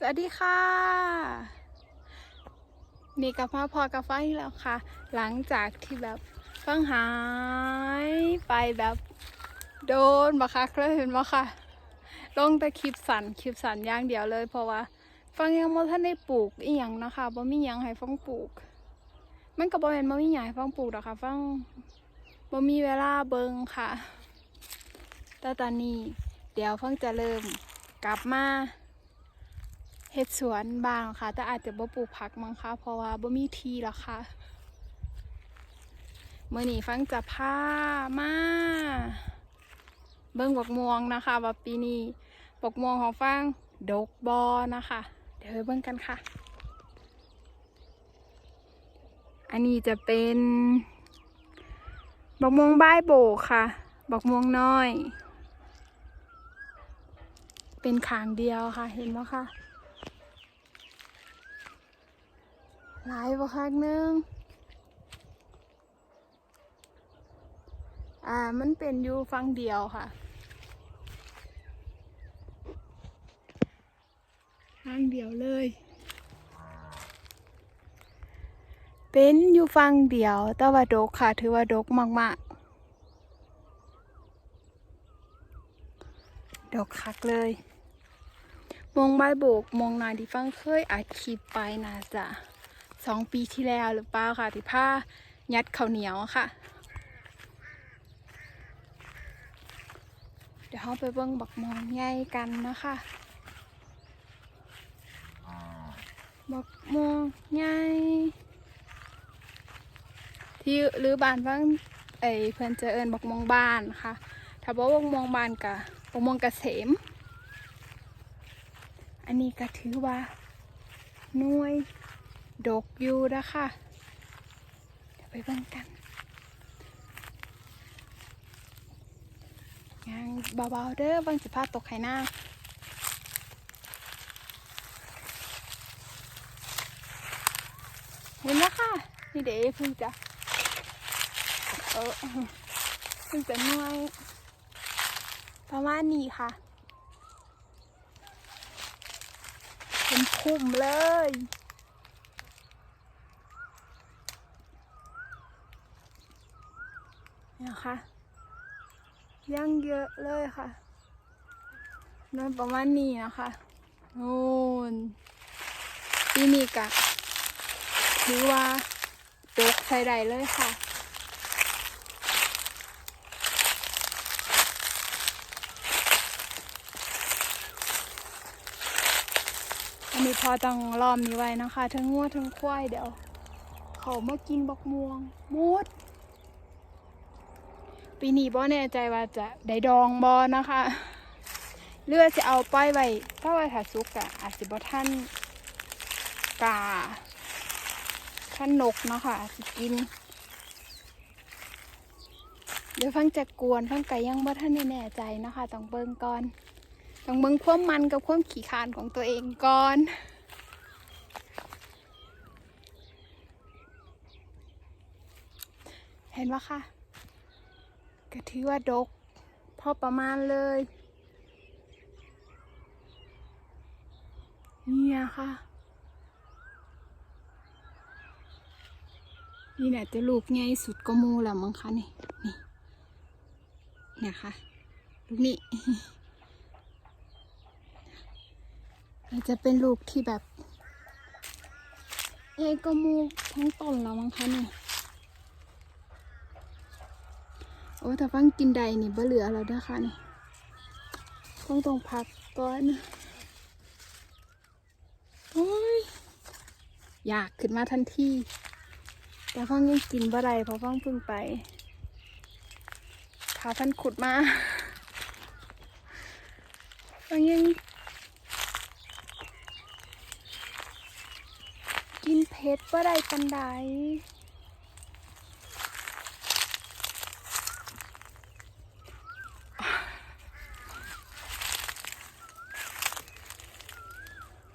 สวัสดีค่ะ นี่กับพ่อพอกับฟังอีกแล้วค่ะ หลังจากที่แบบฟังหายไปแบบโดนบะคะเคยเห็นบะค่ะลงแต่คลิปสันคลิปสันอย่างเดียวเลย เพราะว่า ฟังยังบ่ทันได้ปลูกอีหยังนะคะบ่มีหยังให้ฟังปลูก มันก็บ่แม่นบ่มีหยังให้ฟังปลูกดอกค่ะ ฟังบ่มีเวลาเบิ่งค่ะแต่ตอนนี้ เดี๋ยวฟังจะเริ่มกลับมา ฮ็ดสวนบางค่ะ แต่อาจจะบ่ปลูกผักมั้งคะเพราะว่าบ่มีที่แล้วค่ะเมื้อนี้ฟังจะพามาเบิ่งบกม่วงนะคะว่าปีนี้บกม่วงของฟังดกบอนะคะ เดี๋ยวไปเบิ่งกันค่ะ อันนี้จะเป็นบกม่วงบ้ายโบกค่ะบกม่วงน้อย เป็นขางเดียวค่ะเห็นไหมคะ หลายบ่คักหนึงอ่ามันเป็นอยู่ฟังเดียวค่ะข้างเดียวเลย เป็นอยู่ฟังเดียว แต่ว่าดกค่ะ ถือว่าดกมากๆ ดกคักเลย มองใบโบก มองนาที่ฟังเคยอัดคลิปไปน่าจะ สองปีที่แล้วหรือเปล่าค่ะที่ผ้ายัดข้าวเหนียวค่ะ เดี๋ยวเราไปเบิ่งบักมองใหญ่กันนะคะบักมองใหญ่ที่หรือบานฟังไอเพื่อนเจะเอินบักมองบ้านค่ะถ้าบอกว่าบักมองบ้านกะบักมองกเกษมอันนี้ก็ถือว่าหน่วย ดกอยู่นะคะเดี๋ยวไปเบิ่งกันยางเบาๆเด้อเบิ่งสิพาตกไข่หน้าเห็นแล้วค่ะนี่เดี๋ยวเพิ่งจะเออเพิ่งจะน่วยประมาณนี้ค่ะเป็นพุ่มเลย เนี่ยค่ะยังเยอะเลยค่ะนั่นประมาณนี้นะคะโน่นที่นี่กะถือว่าตกใส่ได้เลยค่ะอันนี้พอต้องล้อมนี้ไว้นะคะ ทั้งงัวทั้งควายเดี๋ยว เขามากินบักม่วงมด ปีนี้บ่แน่ใจว่าจะได้ดองบอนะคะเลือจะเอาป้ายไว้ถ้าไว้ถ้าสุกอะอาจจะบ่ท่านกาท่านนกเนาะคะอาจจะกิน เดี๋ยวฟังจะกวนฟังไก่ยังบ่ท่านแน่ใจนะคะต้องเบิ่งก่อนต้องเบิ่งความมันกับความขี้คานของตัวเองก่อนเห็นปะค่ะ ก็ถือว่าดก พอประมาณเลย เนี่ยค่ะ นี่แหละจะลูกใหญ่สุดก็มูแล้วมั้งคะนี่ นี่นี่ยค่ะลูกนี้อาจจะเป็นลูกที่แบบใหญ่ก็มูทั้งต้นแล้วมั้งคะเนี่ย โอ้ถ้าฟังกินใดนี่บ่เหลือแล้วเด้อค่ะนี่ต้องต้องพักก่อนโอ้ยอยากขึ้นมาทันทีแต่ฟังยังกินบ่ได้เพราะฟังเพิ่งไปพาพันขุดมาฟังยังกินเผ็ดบ่ได้ปันใด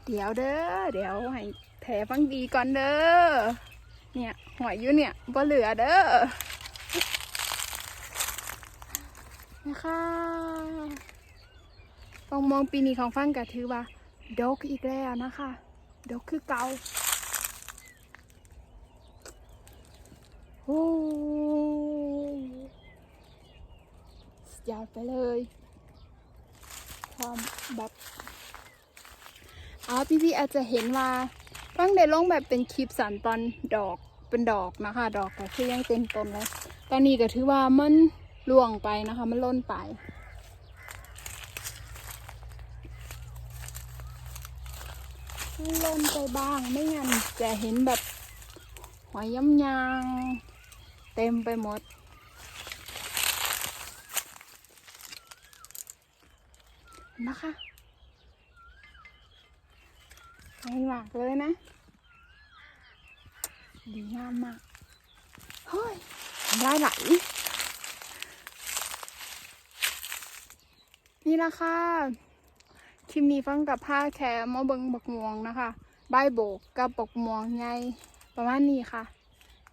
เดี๋ยวเด้อ เดี๋ยวให้แถฟังดีก่อนเด้อ เนี่ยหอยอยู่เนี่ยบ่เหลือเด้อ นะคะฟองมองปีนี้ของฟังก็ถือว่า ดกอีกแล้วนะคะ ดกคือเกาโอ้ยอดไปเลย ความแบบ อ๋อพี่ๆอาจจะเห็นว่าฟังได้ลงแบบเป็นคลิปสันตอนดอกเป็นดอกนะคะ ดอกก็คือยังเต็มต้นเลยตอนนี้ก็ถือว่ามันล่วงไปนะคะ มันล่นไปล่นไปบ้างไม่งั้นจะเห็นแบบหอยย้ำยางเต็มไปหมดนะคะ สวยมากเลยนะ ดีงามมาก เฮ้ยทำลายไหลนี่ละคะคลิปนี้ฟังกับผ้าแคมาเบิงบกม่วงนะคะ ใบโบกกับบกม่วงไงประมาณนี้ค่ะ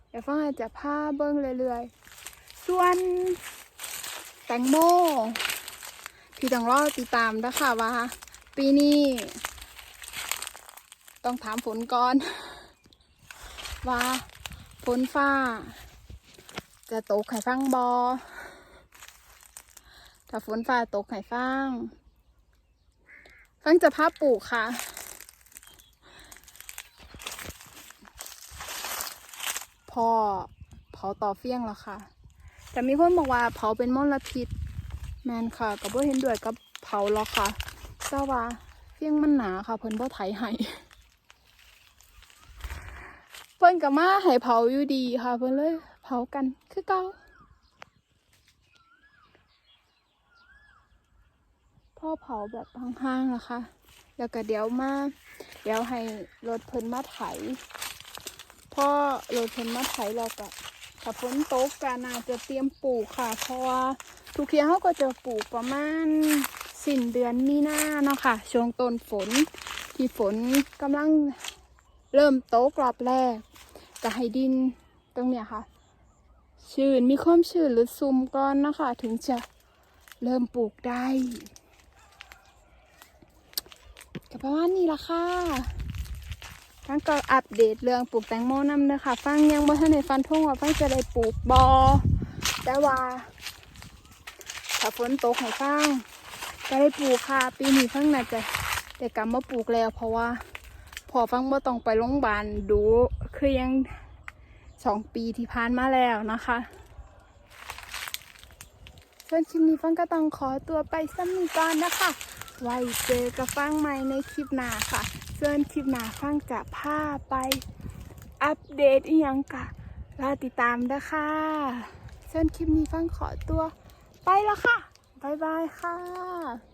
เดี๋ยวฟังอาจจะผ้าเบิ้งเรื่อยๆ ส่วนแตงโมที่ต้องรอติดตามนะคะว่า ปีนี้ ต้องถามฝนก่อน ว่าฝนฟ้า จะตกไข่ฟังบอถ้าฝนฟ้าตกไข่ฟัง ฟังจะพาปลูกค่ะพอเผาต่อเฟี้ยงแล้วค่ะ แต่มีคนบอกว่าเผาเป็นมลพิษ แมนค่ะกับว่าเห็นด้วยกับเผาหรอกค่ะเจ้าว่าเฟี้ยงมันหนาค่ะ เพิ่นบ่ไถให้ เพิ่นกับมาให้เผาอยู่ดีค่ะเพิ่นเลย เผากันคือเก่าพ่อเผาแบบห่างๆนะคะ แล้วก็เดี๋ยวมา เดี๋ยวให้รถเพิ่นมาไถพ่อรถเพิ่นมาไถแล้วก็ถ้าฝนตกก็น่าจะเตรียมปลูกค่ะ เพราะว่าทุกเทียเขาก็จะปลูกประมาณสิ้นเดือนมีนาเนาะค่ะช่วงต้นฝนที่ฝนกำลังเริ่มโตกรอบแรก จะให้ดินตรงเนี้ยค่ะ ชื้นมีความชื้นหรือซุ่มก่อนนะคะ ถึงจะเริ่มปลูกได้ก็ประมาณนี้ละค่ะฟังก็อัปเดตเรื่องปลูกแตงโมนำเด้อค่ะ ฟังยังบ่ทันได้ฟันธงว่าฟังจะได้ปลูกบอแต่ว่าถ้าฝนตกให้ฟังก็ได้ปลูกค่ะปีนี้ฟังน่าจะแต่กลับมาปลูกแล้ว เพราะว่าพอฟังบ่ต้องไปโรงพยาบาลดู คือยังสองปีที่ผ่านมาแล้วนะคะส่วนคลิปนี้ฟังก็ต้องขอตัวไปซ้ำนี้ก่อนนะคะ ไว้เจอกับฟังใหม่ในคลิปหน้าค่ะส่วนคลิปหน้าฟังจะพาไปอัปเดตอีหยังกะรอติดตามนะคะส่วนคลิปนี้ฟังขอตัวไปแล้วค่ะ บ๊ายบายค่ะ